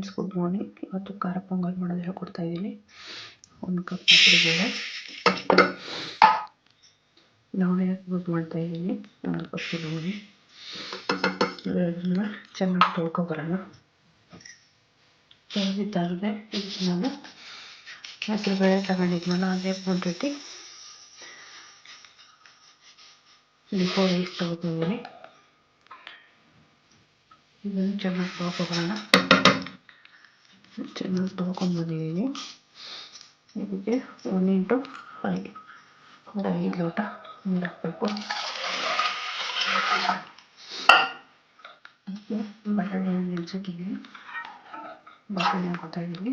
Friends good morning ಇವತ್ತು ಖಾರ ಪೊಂಗಲ್ ಮಾಡೋದು ಹೇಳ್ಕೊಡ್ತಾ ಇದ್ದೀನಿ. ಒಂದು ಕಪ್ ಬೇಳೆ. ನವಣೆ ಯೂಸ್ ಮಾಡ್ತಾ ಇದ್ದೀನಿ. ಒಂದು ಕಪ್ ಇದನ್ನ ಚೆನ್ನಾಗಿ ತೊಳ್ಕೊಬರೋಣ. ತೊಳೆದಿದ್ದಾರದೆ ಇದಕ್ಕೆ ನಾನು ಹೆಸರು ಬೇಳೆ ತಗೊಂಡಿದ್ನಲ್ಲ ಅದೇ ಕ್ವಾಂಟಿಟಿ ಲಿಪೋ ರೈಸ್ ತೊಗೊತಿದ್ದೀನಿ ಇದನ್ನು ಚೆನ್ನಾಗಿ ತೊಳ್ಕೊಬರೋಣ. ಚೆನ್ನಾಗಿ ತೊಳ್ಕೊಂಬಂದಿದ್ದೀನಿ. ಇದಕ್ಕೆ ಒನ್ ಇಂಟು ಫೈವ್ ಒಂದು ಐದು ಲೋಟ ನೀರು ಹಾಕಬೇಕು ಬಟಾಣಿಯನ್ನು ನೆನೆಸಿಟ್ಟಿದ್ದೀನಿ ಬಟಾಣಿ ಹಾಕ್ತಾ ಇದ್ದೀನಿ.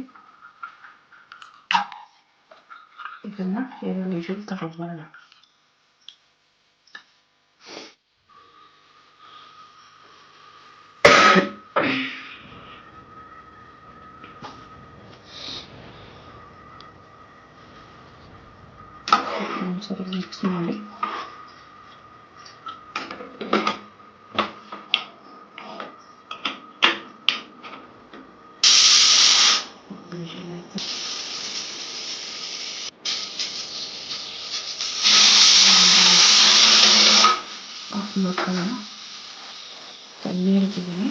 ಇದನ್ನು ಎರಡು ವಿಷಲ್ ತಗೊಂಡ್ಬರೋಣ. ಒಂದ್ಸರಿ ಮಿಕ್ಸ್ ಮಾಡಿ ನೋಡ್ಕೊಳ್ಳೋಣ ನೀರು ಇಟ್ಟಿದ್ದೀನಿ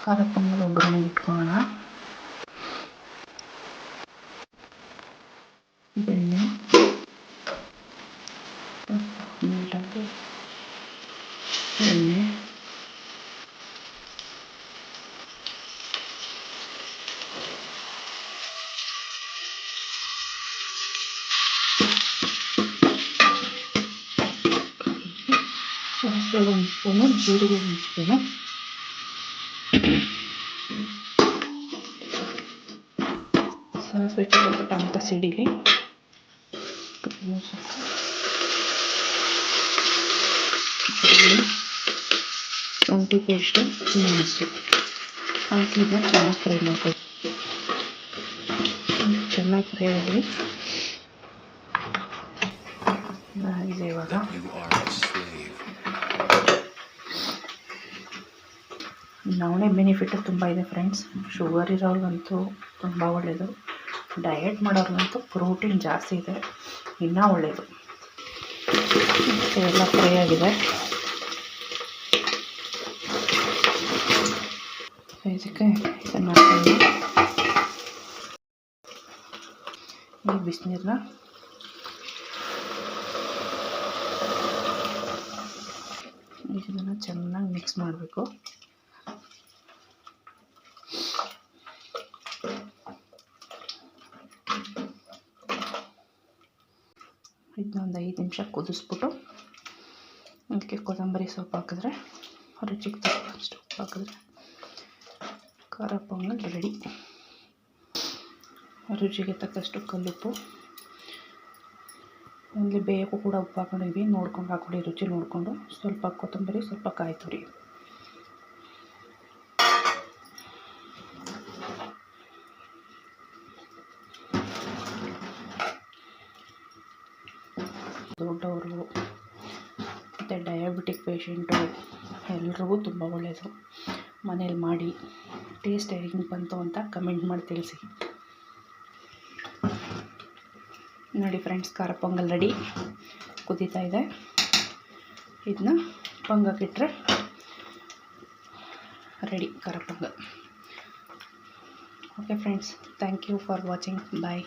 ಖಾರ ಪೊಂಗಲ್ ಒಗ್ಗರಣೆ ಇಟ್ಕೊಳ್ಳೋಣ പിന്നെ പിന്നെ വെള്ളവും ഉപ്പും ചൂടുകളും ഇഷ്ടണം സാസ് ಶುಂಠಿ ಪೇಸ್ಟು ಮೆಣಸು ಚೆನ್ನಾಗಿ ಫ್ರೈ ಚೆನ್ನಾಗಿ ಫ್ರೈ ಆಗಲಿ ಇವಾಗ ನವಣೆ ಬೆನಿಫಿಟ್ ತುಂಬ ಇದೆ ಫ್ರೆಂಡ್ಸ್ ಶುಗರ್ ಇರೋರ್ಗಂತೂ ತುಂಬ ಒಳ್ಳೆಯದು ಡಯಟ್ ಮಾಡೋರ್ಗಂತೂ ಪ್ರೋಟೀನ್ ಜಾಸ್ತಿ ಇದೆ. ಇನ್ನೂ ಒಳ್ಳೆಯದು ಎಲ್ಲ ಫ್ರೈ ಆಗಿದೆ. ಇದಕ್ಕೆ ಇದನ್ನು ಈ ಬಿಸಿನೀರನ್ನ ಇದನ್ನು ಚೆನ್ನಾಗಿ ಮಿಕ್ಸ್ ಮಾಡಬೇಕು. ಇದನ್ನ ಒಂದು ಐದು ನಿಮಿಷ ಕುದಿಸ್ಬಿಟ್ಟು ಅದಕ್ಕೆ ಕೊತ್ತಂಬರಿ ಸೊಪ್ಪು ಹಾಕಿದ್ರೆ ರುಚಿಗೆ ತಕ್ಕಷ್ಟು ಉಪ್ಪು ಹಾಕಿದ್ರೆ ಖಾರ ಪೊಂಗಲ್ ರೆಡಿ. ರುಚಿಗೆ ತಕ್ಕಷ್ಟು ಕಲ್ಲುಪ್ಪು. ಅಲ್ಲಿ ಬೇಯಕ್ಕೂ ಕೂಡ ಉಪ್ಪು ಹಾಕೊಂಡಿದ್ವಿ. ನೋಡ್ಕೊಂಡು ಹಾಕ್ಕೊಡಿ ರುಚಿ ನೋಡಿಕೊಂಡು. ಸ್ವಲ್ಪ ಕೊತ್ತಂಬರಿ, ಸ್ವಲ್ಪ ಕಾಯಿ ತುರಿ ದೊಡ್ಡವರು, ಮತ್ತು ಡಯಾಬಿಟಿಕ್ ಪೇಷೆಂಟು ಎಲ್ರಿಗೂ ತುಂಬ ಒಳ್ಳೆಯದು ಮನೇಲಿ ಮಾಡಿ ಟೇಸ್ಟ್ ಹೆಂಗೆ ಬಂತು ಅಂತ ಕಮೆಂಟ್ ಮಾಡಿ ತಿಳಿಸಿ. ನೋಡಿ ಫ್ರೆಂಡ್ಸ್ ಖಾರ ಪೊಂಗಲ್ ರೆಡಿ ಕುದೀತಾ ಇದೆ. ಇದನ್ನ ಪೊಂಗಕ್ಕಿಟ್ರೆ ರೆಡಿ ಖಾರ pongal. Okay friends thank you for watching bye